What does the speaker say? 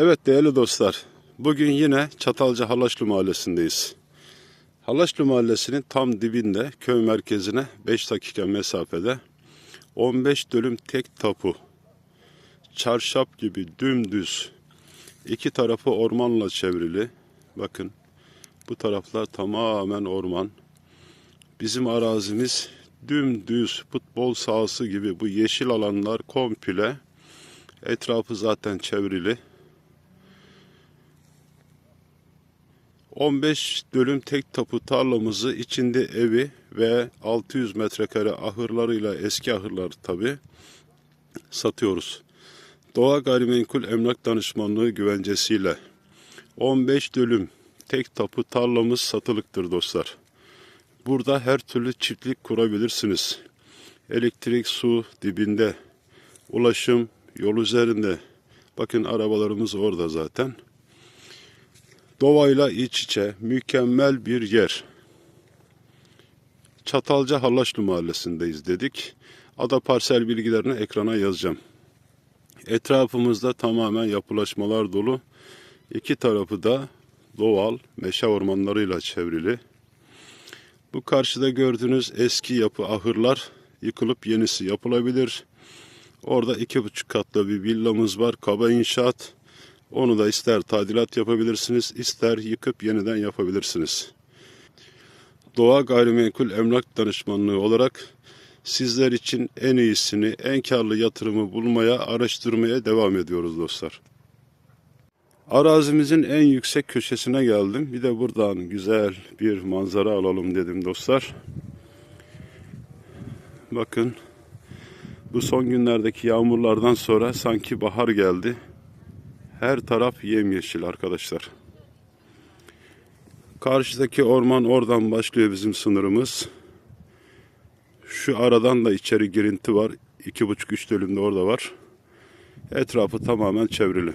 Evet değerli dostlar, bugün yine Çatalca Halaşlı Mahallesi'ndeyiz. Halaşlı Mahallesi'nin tam dibinde, köy merkezine 5 dakika mesafede 15 dönüm tek tapu. Çarşaf gibi dümdüz, iki tarafı ormanla çevrili. Bakın bu taraflar tamamen orman. Bizim arazimiz dümdüz futbol sahası gibi bu yeşil alanlar komple. Etrafı zaten çevrili. 15 dönüm tek tapu tarlamızı içinde evi ve 600 metrekare ahırlarıyla eski ahırlar tabi satıyoruz. Doğa Gayrimenkul Emlak Danışmanlığı güvencesiyle 15 dönüm tek tapu tarlamız satılıktır dostlar. Burada her türlü çiftlik kurabilirsiniz. Elektrik, su dibinde, ulaşım yol üzerinde. Bakın arabalarımız orada zaten. Doğayla iç içe mükemmel bir yer. Çatalca Halaşlı Mahallesi'ndeyiz dedik. Ada parsel bilgilerini ekrana yazacağım. Etrafımızda tamamen yapılaşmalar dolu. İki tarafı da doğal meşe ormanlarıyla çevrili. Bu karşıda gördüğünüz eski yapı ahırlar yıkılıp yenisi yapılabilir. Orada iki buçuk katlı bir villamız var. Kaba inşaat. Onu da ister tadilat yapabilirsiniz, ister yıkıp yeniden yapabilirsiniz. Doğa Gayrimenkul Emlak Danışmanlığı olarak sizler için en iyisini, en karlı yatırımı bulmaya, araştırmaya devam ediyoruz dostlar. Arazimizin en yüksek köşesine geldim. Bir de buradan güzel bir manzara alalım dedim dostlar. Bakın bu son günlerdeki yağmurlardan sonra sanki bahar geldi. Her taraf yemyeşil arkadaşlar. Karşıdaki orman oradan başlıyor bizim sınırımız. Şu aradan da içeri girinti var. 2,5-3 dönümde orada var. Etrafı tamamen çevrili.